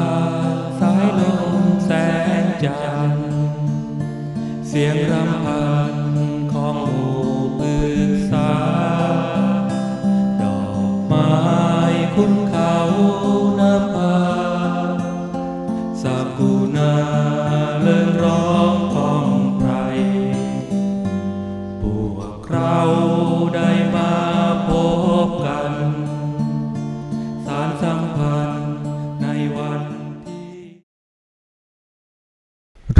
าสายลมแสง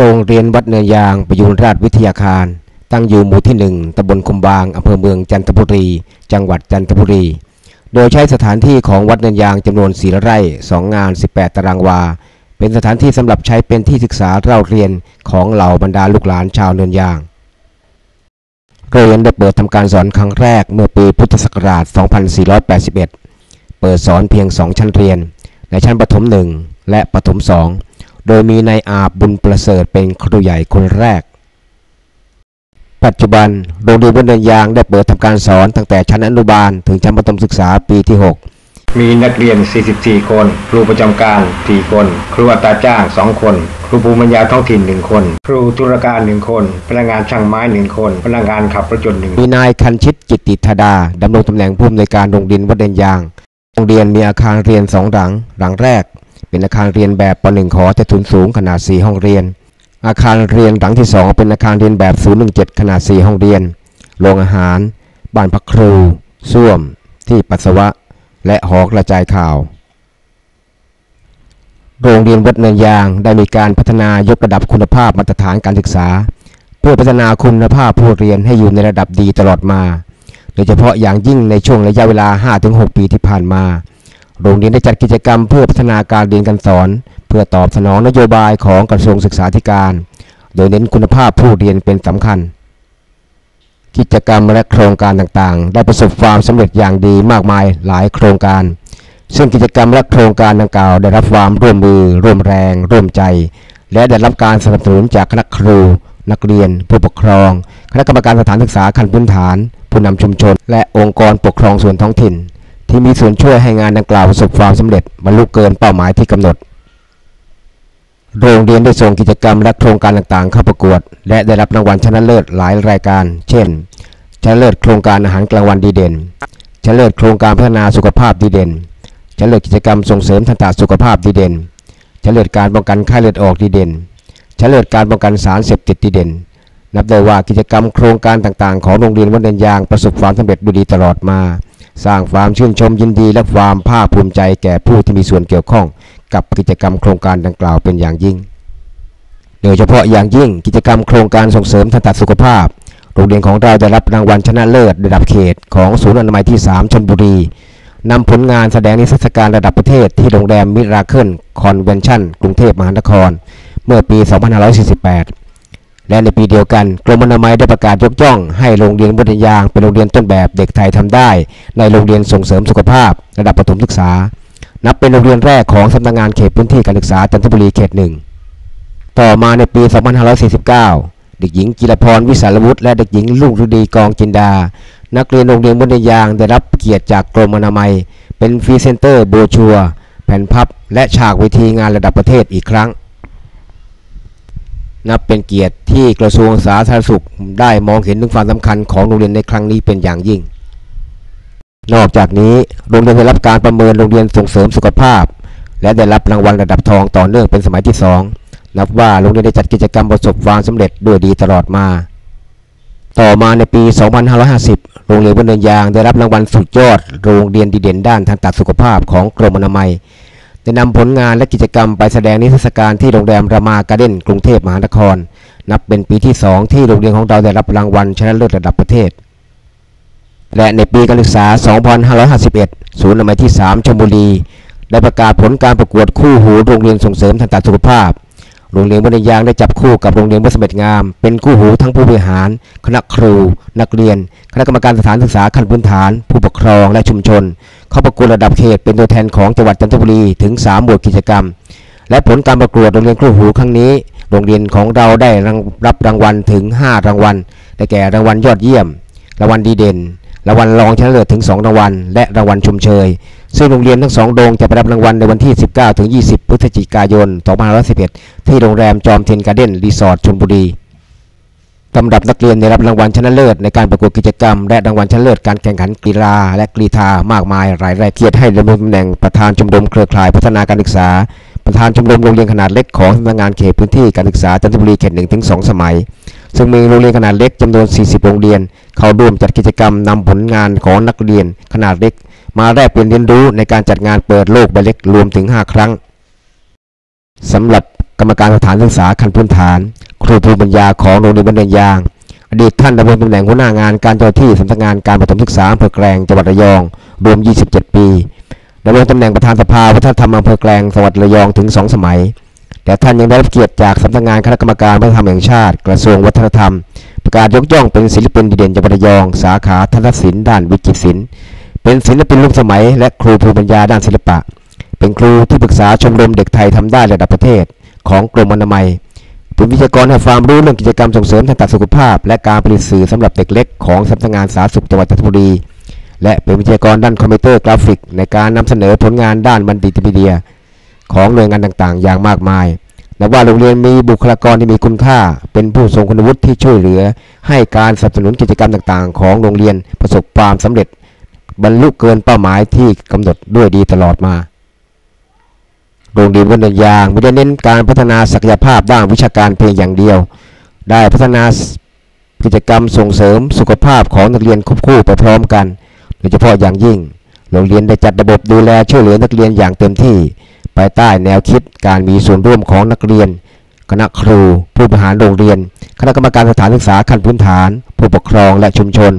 โรงเรียนวัดเนินยางประยูนราชวิทยาคาร ตั้งอยู่หมู่ที่หนึ่งตำบลคุมบางอำเภอเมืองจันทบุรี จังหวัดจันทบุรี โดยใช้สถานที่ของวัดเนินยางจำนวน4ไร่ 2 งาน 18 ตารางวา เป็นสถานที่สำหรับใช้เป็นที่ศึกษาเล่าเรียนของเหล่าบรรดาลูกหลานชาวเนินยางโรงเรียนได้เปิดทำการสอนครั้งแรกเมื่อปีพุทธศักราช 2481 เปิดสอนเพียง 2 ชั้นเรียน ในชั้นประถม 1 และประถม 2 โดยมีนายอาบบุญประเสริฐเป็นครูใหญ่คนแรก ปัจจุบันโรงเรียนวัดเนินยางได้เปิดทำการสอนตั้งแต่ชั้นอนุบาลถึงชั้นประถมศึกษาปีที่ 6 มีนักเรียน 44 คน ครูประจำการ 4 คน ครูอัตราจ้าง 2 คน ครูภูมิปัญญาท้องถิ่น 1 คน ครูธุรการ 1 คน พนักงานช่างไม้ 1 คน พนักงานขับรถยนต์หนึ่งมีนายคันชิตจิตติธดาดำรงตำแหน่งผู้อำนวยการโรงเรียนวัดเนินยาง โรงเรียนมีอาคารเรียนสองหลัง หลังแรก เป็นอาคารเรียนแบบป .1 ขอแต่ทุนสูงขนาด 4 ห้องเรียน อาคารเรียนหลังที่ 2 เป็นอาคารเรียนแบบ 017 ขนาด 4 ห้องเรียน โรงอาหาร บ้านพักครู ส้วม ที่ปัสสาวะ และหอกระจายข่าว โรงเรียนวัดเนินยางได้มีการพัฒนายกระดับคุณภาพมาตรฐานการศึกษา เพื่อพัฒนาคุณภาพผู้เรียนให้อยู่ในระดับดีตลอดมา โดยเฉพาะอย่างยิ่งในช่วงระยะเวลา 5-6 ปีที่ผ่านมา โรงเรียนได้จัดกิจกรรมเพื่อพัฒนาการเรียนการสอน เพื่อตอบสนองนโยบายของกระทรวงศึกษาธิการ โดยเน้นคุณภาพผู้เรียนเป็นสำคัญ กิจกรรมและโครงการต่างๆ ได้ประสบความสำเร็จอย่างดีมากมายหลายโครงการ ซึ่งกิจกรรมและโครงการดังกล่าว ได้รับความร่วมมือ ร่วมแรง ร่วมใจ และได้รับการสนับสนุนจากคณะครู นักเรียน ผู้ปกครอง คณะกรรมการสถานศึกษาขั้นพื้นฐาน ผู้นำชุมชน และองค์กรปกครองส่วนท้องถิ่น ที่มีส่วนช่วยให้งานดังกล่าวประสบความสำเร็จบรรลุเกินเป้าหมายที่กำหนด โรงเรียนได้ส่งกิจกรรมและโครงการต่างๆ เข้าประกวด และได้รับรางวัลชนะเลิศหลายรายการ เช่น ชนะเลิศโครงการอาหารกลางวันดีเด่น ชนะเลิศโครงการพัฒนาสุขภาพดีเด่น ชนะเลิศกิจกรรมส่งเสริมทันตสุขภาพดีเด่น ชนะเลิศการป้องกันไข้เลือดออกดีเด่น ชนะเลิศการป้องกันสารเสพติดดีเด่น นับได้ว่ากิจกรรมโครงการต่างๆ ของโรงเรียนวัดเดนยางประสบความสำเร็จดีตลอดมา สร้างความชื่นชมยินดีและความภาคภูมิใจแก่ผู้ที่มีส่วนเกี่ยวข้อง กับกิจกรรมโครงการดังกล่าวเป็นอย่างยิ่ง โดยเฉพาะอย่างยิ่งกิจกรรมโครงการส่งเสริมทันตสุขภาพ โรงเรียนของเราได้รับรางวัลชนะเลิศระดับเขตของศูนย์อนามัยที่ 3ชนบุรีนำผลงานแสดงนิทรรศการระดับประเทศที่โรงแรมมิราเคิลคอนเวนชั่นกรุงเทพมหานคร เมื่อปี 2548 และในปีเดียวกัน กรมอนามัยได้ประกาศยกย่องให้โรงเรียนวัดยางเป็นโรงเรียนต้นแบบเด็กไทยทำได้ ในโรงเรียนส่งเสริมสุขภาพ ระดับประถมศึกษา นับเป็นโรงเรียนแรกของสำนักงานเขตพื้นที่การศึกษาจันทบุรีเขตหนึ่งต่อมาในปี 2549 เด็กหญิงจิรพรวิสารวุฒิและเด็กหญิงลุงฤดีกองจินดา นักเรียนโรงเรียนวัดยางได้รับเกียรติจากกรมอนามัย เป็นฟรีเซนเตอร์โบชัว แผ่นพับ และฉากเวทีงานระดับประเทศอีกครั้ง นับเป็นเกียรติที่กระทรวงสาธารณสุขได้มองเห็นถึงความสำคัญของโรงเรียนในครั้งนี้เป็นอย่างยิ่ง นอกจากนี้โรงเรียนได้รับการประเมินโรงเรียนส่งเสริมสุขภาพ และได้รับรางวัลระดับทองต่อเนื่องเป็นสมัยที่สองนับว่าโรงเรียนได้จัดกิจกรรมประสบความสำเร็จด้วยดีตลอดมา ต่อมาในปี 2550 โรงเรียนวัดเนินยางได้รับรางวัลสุดยอด โรงเรียนดีเด่นด้านทางตัดสุขภาพของกรมอนามัย ได้นำผลงานและกิจกรรมไปแสดงนิทรรศการที่โรงแรมรามาการ์เด้นกรุงเทพมหานคร นับเป็นปีที่ 2 ที่โรงเรียนของเราได้รับรางวัลชนะเลิศระดับประเทศ และในปีการศึกษา 2551 ศูนย์อนามัยที่ 3ชลบุรี ได้ประกาศผลการประกวดคู่หูโรงเรียนส่งเสริมทางการสุขภาพ โรงเรียนวัดยางได้จับคู่กับโรงเรียนวัดเสม็ดงาม เป็นคู่หูทั้งผู้บริหาร คณะครู นักเรียน คณะกรรมการสถานศึกษาขั้นพื้นฐาน ผู้ปกครองและชุมชน เข้าประกวดระดับเขตเป็นตัวแทนของจังหวัดจันทบุรีถึง 3 หมวดกิจกรรม และผลการประกวดโรงเรียนคู่หูครั้งนี้ โรงเรียนของเราได้รับรางวัลถึง 5 รางวัลได้แก่รางวัลยอดเยี่ยม รางวัลดีเด่น รางวัลรองชนะเลิศถึง 2 รางวัล และรางวัลชมเชย ซึ่งโรงเรียนทั้งสองโดงจะไปรับรางวัลในวันที่ 19 ถึง 20 พฤศจิกายน 2511 ที่โรงแรมจอมเทียนการ์เด้นรีสอร์ทชลบุรีสำหรับนักเรียนได้รับรางวัลชนะเลิศในการประกวดกิจกรรม และรางวัลชนะเลิศการแข่งขันกีฬาและกรีธามากมายหลายรายเกียรติให้ดำรงตำแหน่งประธานชมรมเครือข่ายพัฒนาการศึกษา ประธานชมรมโรงเรียนขนาดเล็กของสำนักงานเขตพื้นที่การศึกษาจันทบุรีเขต1ถึง2สมัย ซึ่งมีโรงเรียนขนาดเล็กจำนวน 40 โรงเรียน เข้าร่วมจัดกิจกรรมนำผลงานของนักเรียนขนาดเล็ก มาแลกเปลี่ยนเรียนรู้ในการจัดงานเปิดโลกใบเล็กรวมถึง 5 ครั้งสำหรับกรรมการสถานศึกษาขั้นพื้นฐาน ครูภูมิปัญญาของโรงเรียนบันเดนยาง อดีตท่านดำรงตำแหน่งหัวหน้างานการเจ้าที่สำนักงานการประถมศึกษาอำเภอแกลงจังหวัดระยอง รวม 27 ปีดำรงตำแหน่งประธานสภาวัฒนธรรมอำเภอแกลงจังหวัดระยองถึง 2 สมัย แต่ท่านยังได้รับเกียรติจากสำนักงานคณะกรรมการวัฒนธรรมแห่งชาติ กระทรวงวัฒนธรรม ประกาศยกย่องเป็นศิลปินดีเด่นจังหวัดระยอง สาขาทัศนศิลป์ด้านวิจิตรศิลป์ เป็นศิลปินร่วมสมัย และครูภูมิปัญญาด้านศิลปะ เป็นครูที่ปรึกษาชมรมเด็กไทยทำได้ระดับประเทศ ของกรมอนามัยเป็นวิทยากรให้ความรู้เรื่องกิจกรรมส่งเสริมทางด้านสุขภาพ และการผลิตสื่อสำหรับเด็กเล็กของสำนักงานสาธารณสุขจังหวัดจันทบุรีและเป็นวิทยากรด้านคอมพิวเตอร์กราฟิก ในการนำเสนอผลงานด้านมัลติมีเดีย ของหน่วยงานต่างๆ อย่างมากมายนับว่าโรงเรียนมีบุคลากรที่มีคุณค่า เป็นผู้ทรงคุณวุฒิที่ช่วยเหลือ ให้การสนับสนุนกิจกรรมต่างๆ ของโรงเรียนประสบความสำเร็จ บรรลุเกินเป้าหมายที่กำหนดด้วยดีตลอดมาโรงเรียนวัดเนินยางไม่ได้เน้นการพัฒนาศักยภาพด้านวิชาการเพียงอย่างเดียว ได้พัฒนากิจกรรมส่งเสริมสุขภาพของนักเรียนควบคู่ไปพร้อมกัน โดยเฉพาะอย่างยิ่ง โรงเรียนได้จัดระบบดูแลช่วยเหลือนักเรียนอย่างเต็มที่ ภายใต้แนวคิดการมีส่วนร่วมของนักเรียน คณะครู ผู้บริหารโรงเรียน คณะกรรมการสถานศึกษาขั้นพื้นฐาน ผู้ปกครองและชุมชน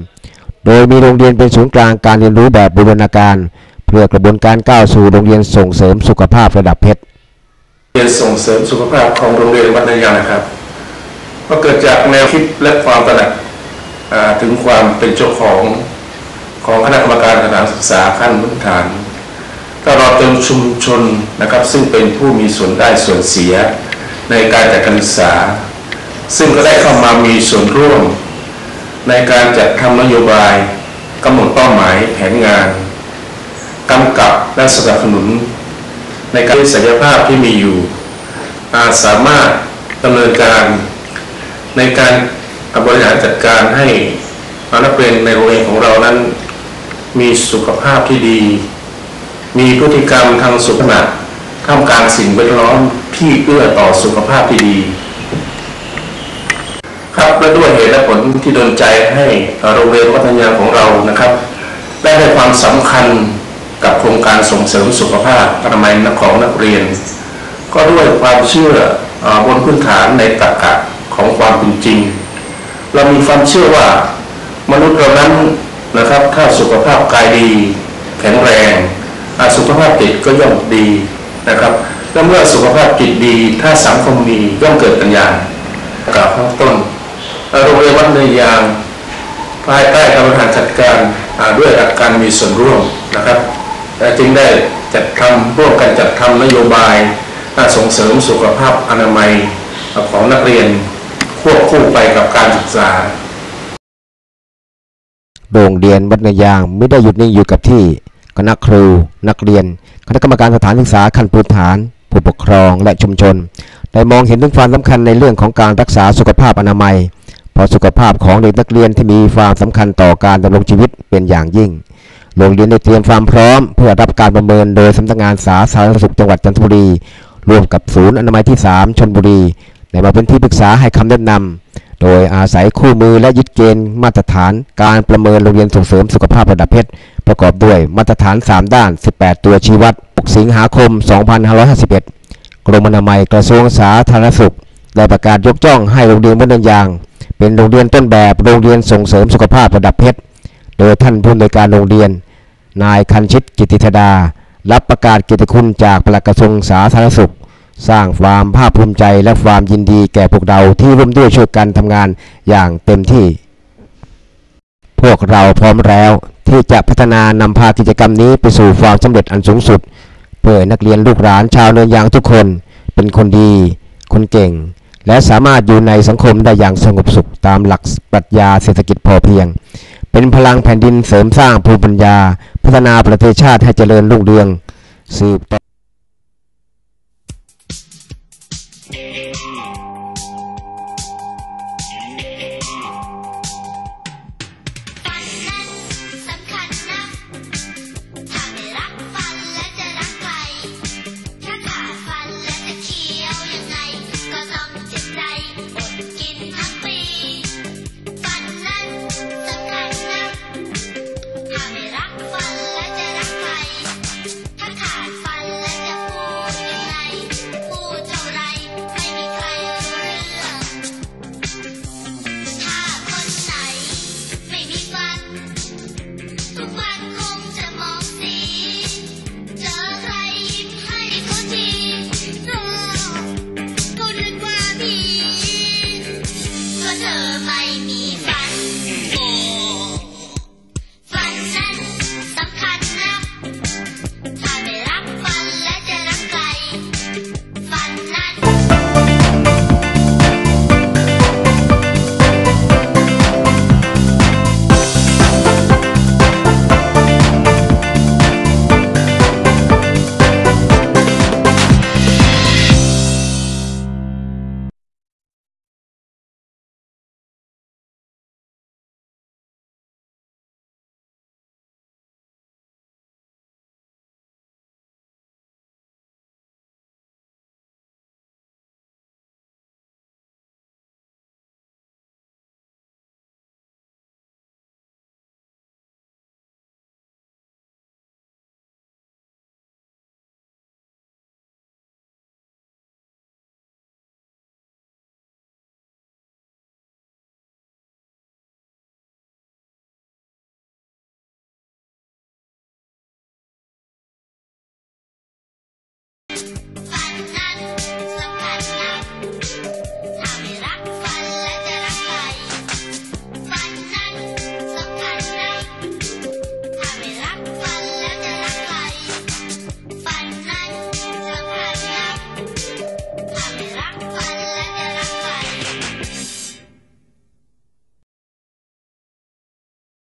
โดยมีโรงเรียนเป็นศูนย์กลางการเรียนรู้แบบบูรณาการ เพื่อกระบวนการก้าวสู่โรงเรียนส่งเสริมสุขภาพระดับเพชรเรียนส่งเสริมสุขภาพของโรงเรียนวัดนยางนะครับ ก็เกิดจากแนวคิดและความตระหนักถึงความเป็นเจ้าของของคณะกรรมการสถานศึกษาขั้นพื้นฐานตลอดจนชุมชนนะครับ ซึ่งเป็นผู้มีส่วนได้ส่วนเสียในการจัดการศึกษา ซึ่งก็ได้เข้ามามีส่วนร่วม ในการจัดทำนโยบายกำหนดเป้าหมายแผนงานกำกับและสนับสนุน ในการศักยภาพที่มีอยู่ อาจสามารถดำเนินการในการบริหารจัดการให้นักเรียนในโรงเรียนของเรานั้น มีสุขภาพที่ดี มีพฤติกรรมทางสุขภาพท่ามกลางสิ่งแวดล้อมที่เอื้อต่อสุขภาพที่ดี ครับและด้วยเหตุและผ ลที่ดลใจให้โรงเรียนวัฒนยาของเรานะครับได้ให้ความสำคัญกับโครงการส่งเสริมสุขภาพอนามัยของนักเรียน ก็ด้วยความเชื่ออบนพื้นฐานในตรรกะของความเป็นจริง เรามีความเชื่อว่ามนุษย์เรานั้นนะครับถ้าสุขภาพกายดี แข็งแรงสุขภาพจิตก็ย่อมดีนะครับและเมื่อสุขภาพจิตดี ถ้าสังคมดีย่อมเกิดปัญญากล่าวข้างต้น โรงเรียนวัดเนยยางภายใต้การบริหารจัดการด้วยหลักการมีส่วนร่วมนะครับจึงได้จัดทำร่วมกันจัดทำนโยบายส่งเสริมสุขภาพอนามัยของนักเรียนควบคู่ไปกับการศึกษา โรงเรียนวัดนายางไม่ได้หยุดนิ่งอยู่กับที่คณะครู นักเรียน คณะกรรมการสถานศึกษาขั้นพื้นฐาน ผู้ปกครองและชุมชน ได้มองเห็นถึงความสำคัญในเรื่องของการรักษาสุขภาพอนามัย ราะสุขภาพของเด็กนักเรียนที่มีความสำคัญต่อการดำรงชีวิตเป็นอย่างยิ่ง โรงเรียนได้เตรียมความพร้อม เพื่อรับการประเมินโดยสำนักงานสาธารณสุขจังหวัดจันทบุรี ร่วมกับศูนย์อนามัยที่ 3 ชนบุรีได้มาเป็นที่ปรึกษาให้คำแนะนำโดยอาศัยคู่มือและยึดเกณฑ์มาตรฐาน การประเมินโรงเรียนส่งเสริมสุขภาพระดับเพชรประกอบด้วยมาตรฐาน 3 ด้าน 18 ตัวชี้วัด6สิงหาคม 2551 กรมอนามัยกระทรวงสาธารณสุขได้ประกาศยกย่องให้โรงเรียนบ้านเนินยาง เป็นโรงเรียนต้นแบบโรงเรียนส่งเสริมสุขภาพระดับเพชร โดยท่านผู้อำนวยการโรงเรียน นายคันชิตกิติธดา รับประกาศเกียรติคุณจากปลัดกระทรวงสาธารณสุข สร้างความภาคภูมิใจและความยินดีแก่พวกเราที่ร่วมด้วยช่วยกันทำงานอย่างเต็มที่ พวกเราพร้อมแล้วที่จะพัฒนานำพากิจกรรมนี้ไปสู่ความสำเร็จอันสูงสุด เพื่อนักเรียนลูกหลานชาวเนินยางทุกคน เป็นคนดี คนเก่ง และสามารถอยู่ในสังคมได้อย่างสงบสุขตามหลักปรัชญาเศรษฐกิจพอเพียง เป็นพลังแผ่นดินเสริมสร้างภูมิปัญญา พัฒนาประเทศชาติให้เจริญรุ่งเรือง สืบต่อ